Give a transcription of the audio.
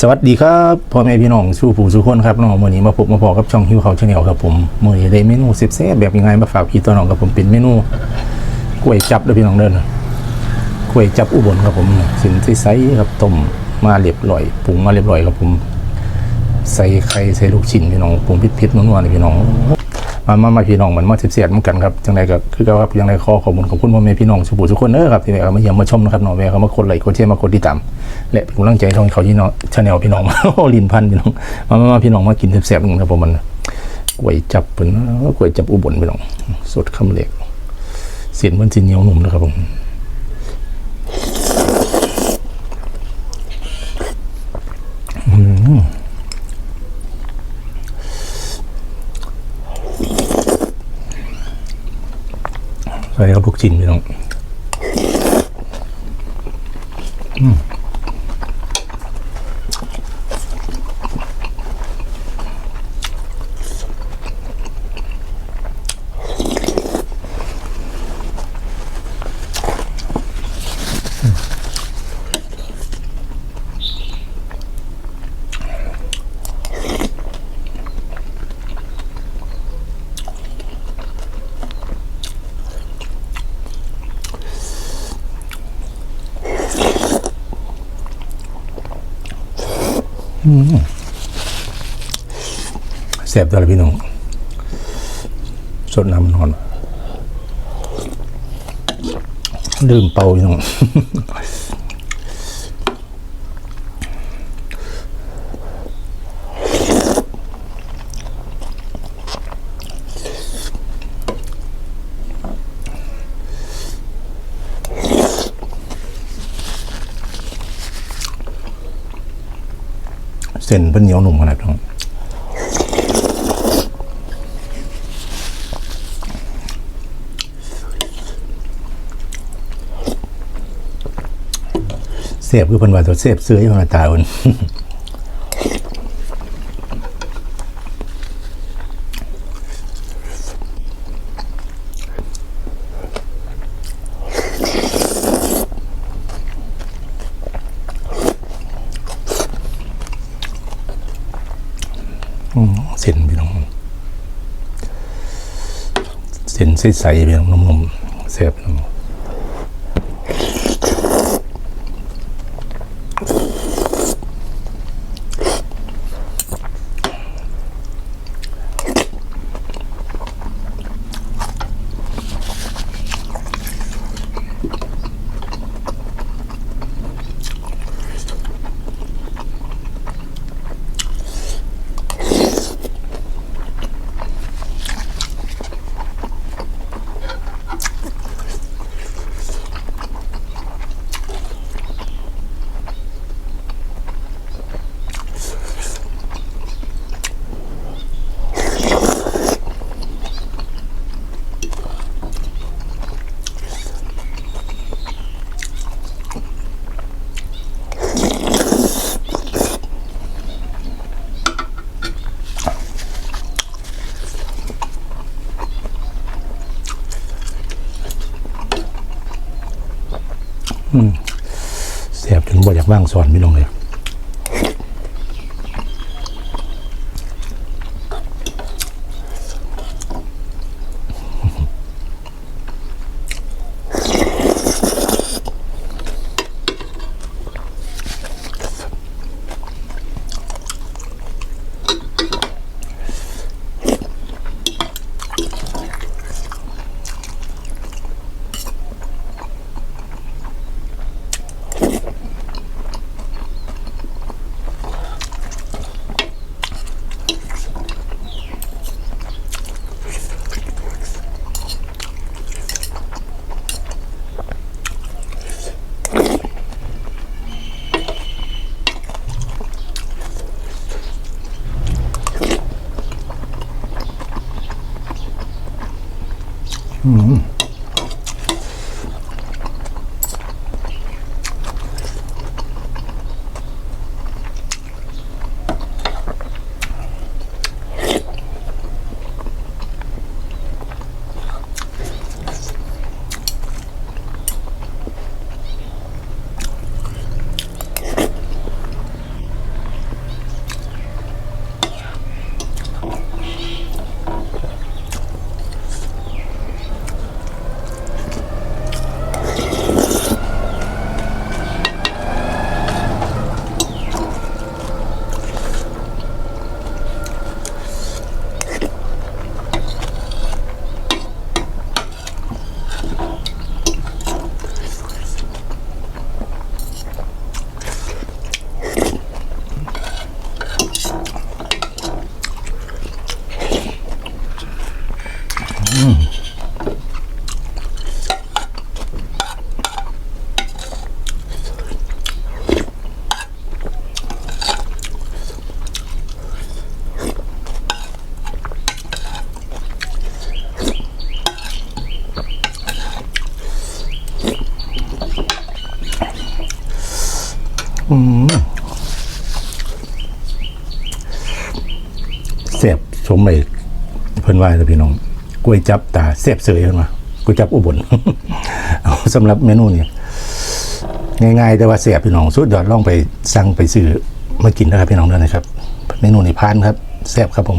สวัสดีครับพ่อแม่พี่น้องสู้ผู้สู้คนครับน้องมื่อนี้มาพบมาพอกับช่องฮิวเขาชาแนลครับผมมื่อนี้ได้เมนูเซฟเซ่แบบยังไงมาฝากพี่ตัวน้องกับผมเป็นเมนูกล้วยจับด้วยพี่น้องเด้นกล้วยจับอุบลครับผมสินใสๆครับต้มมาเรียบร้อยปรุงมาเรียบร้อยครับผม ใส่ไข่ใส่ลูกชิ้นพี่น้องปรุงพิษๆนัวๆเลยพี่น้อง มามามาพี่น้องเหมือนมาเสียดเหมือนกันครับจังไรก็คือก็ครับยังไรขอขอบคุณขอบคุณพ่อแม่พี่น้องสุภูทุกคนเออครับที่เอามาเยี่ยมมาชมนะครับน้องแม่เขามาคนไลค์คนเชี่ยมาคนที่ต่ำและเป็นกำลังใจทองเขาที่น้องชาแนลพี่น้องโอลินพันพี่น้องมามามาพี่น้องมากินเสียบๆกันครับผมมันกวยจับเป็นกล้วยจับอุบลพี่น้องสดคำเหล็กเสียนมันสิเหนียวหนุ่มนะครับผม ใส่ครับลูกชิ้นพี่น้อง แสบตัวละพี่น้อง สดน้ำนอน ดื่มเป่าพี่น้อง เส้นเพิ่นเหนียวหนุ่มขนาดนั้นเสียบคือเพิ่นว่าตัวเสียบเสื้ออยู่ในตาเพิ่น อืมเส้นพี่น้องเสินใสๆเพียงนุ่มๆเสียบพี่ม เสียบจนบ่อยากว่างสอนพี่น้องเลย อ เสียบสมัยเพื่อนว่าจะพี่น้อง กล้วยจับตาแซ่บเสยมากล้วยจับอุบลเอาสำหรับเมนูนี้ง่ายๆแต่ว่าเสียบพี่น้องสุดยอดล่องไปสั่งไปซื้อมากินนะครับพี่น้องด้วยนะครับ เมนูนี้พานครับแซ่บครับผม